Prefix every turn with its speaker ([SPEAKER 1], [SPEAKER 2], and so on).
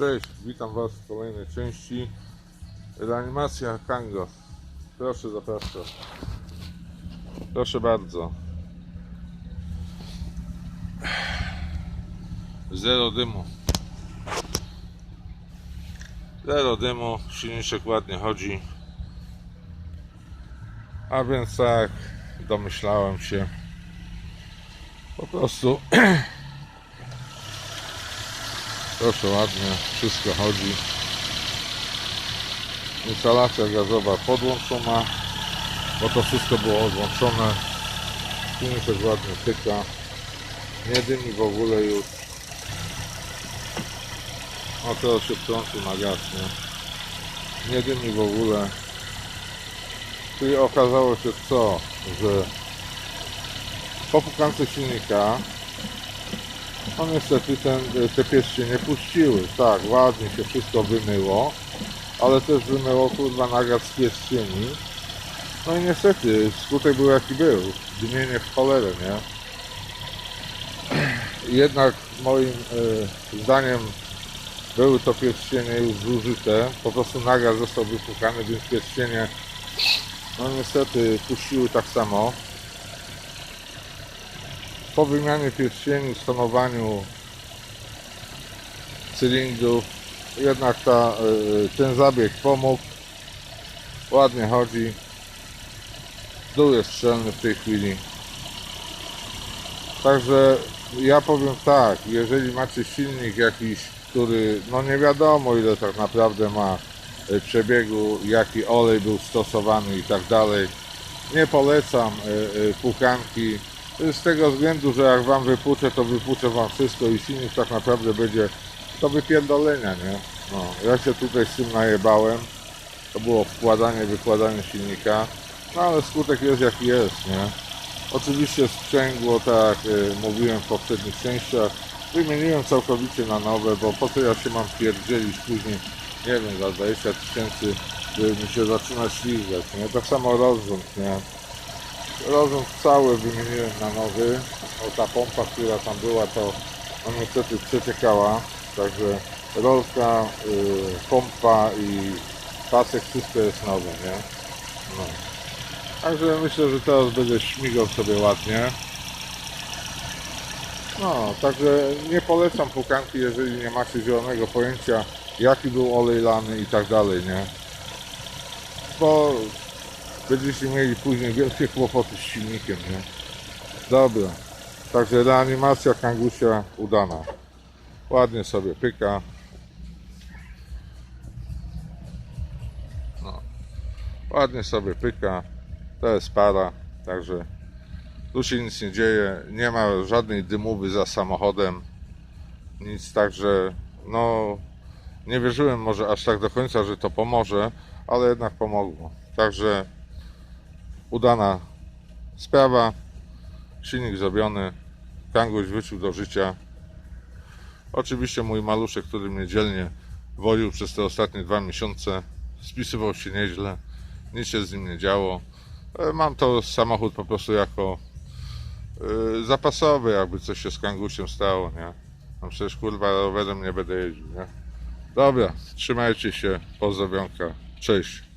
[SPEAKER 1] Cześć, witam Was w kolejnej części Reanimacja Kango. Proszę, zapraszam. Proszę bardzo. Zero dymu. Zero dymu, silniczek ładnie chodzi. A więc tak, domyślałem się. Po prostu Proszę ładnie, wszystko chodzi. Instalacja gazowa podłączona, bo to wszystko było odłączone. Silniczek ładnie tyka. Nie dymi w ogóle już. O teraz się wtrącił na gaz, nie? Nie dymi w ogóle. Czyli okazało się co, że po pukance silnika no niestety ten, te pierście nie puściły. Tak, ładnie się wszystko wymyło, ale też wymyło kurwa nagaz z pierścieni. No i niestety skutek był jaki był. Dymienie w cholerę, nie? Jednak moim y, zdaniem były to pierścienie już zużyte. Po prostu nagaz został wypukany, więc pierścienie no niestety puściły tak samo po wymianie pierścieni, stonowaniu cylindrów jednak ta, y, ten zabieg pomógł. Ładnie chodzi. Dół jest szczelny w tej chwili. Także ja powiem tak jeżeli macie silnik jakiś który no nie wiadomo ile tak naprawdę ma y, przebiegu jaki olej był stosowany i tak dalej nie polecam y, pukanki z tego względu, że jak wam wypłuczę, to wypłuczę wam wszystko i silnik tak naprawdę będzie do wypierdolenia, nie? No, ja się tutaj z tym najebałem. To było wkładanie, wykładanie silnika. No ale skutek jest jaki jest, nie? Oczywiście sprzęgło, tak jak y, mówiłem w poprzednich częściach, wymieniłem całkowicie na nowe, bo po co ja się mam pierdzielić później, nie wiem, za 20 tysięcy, żeby mi się zaczyna ślizgać, nie? Tak samo rozrząd, nie? Rozrząd cały wymieniłem na nowy. Ta pompa, która tam była, to no niestety przeciekała. Także rolka, y, pompa i pasek, wszystko jest nowe, nie? No. Także myślę, że teraz będę śmigał sobie ładnie. No, także nie polecam pukanki, jeżeli nie macie zielonego pojęcia, jaki był olej lany i tak dalej, nie? Bo będziecie mieli później wielkie kłopoty z silnikiem, nie? Dobra. Także reanimacja kangusia udana. Ładnie sobie pyka. No. Ładnie sobie pyka. To jest para. Także tu się nic nie dzieje. Nie ma żadnej dymowy za samochodem. Nic, także no nie wierzyłem może aż tak do końca, że to pomoże, ale jednak pomogło. Także udana sprawa. Silnik zrobiony. Kanguś wrócił do życia. Oczywiście mój maluszek, który mnie dzielnie woził przez te ostatnie dwa miesiące, spisywał się nieźle. Nic się z nim nie działo. E, Mam to samochód po prostu jako e, zapasowy, jakby coś się z kangusiem stało, nie? No przecież kurwa rowerem nie będę jeździł, nie? Dobra, trzymajcie się, pozdrowionka, cześć.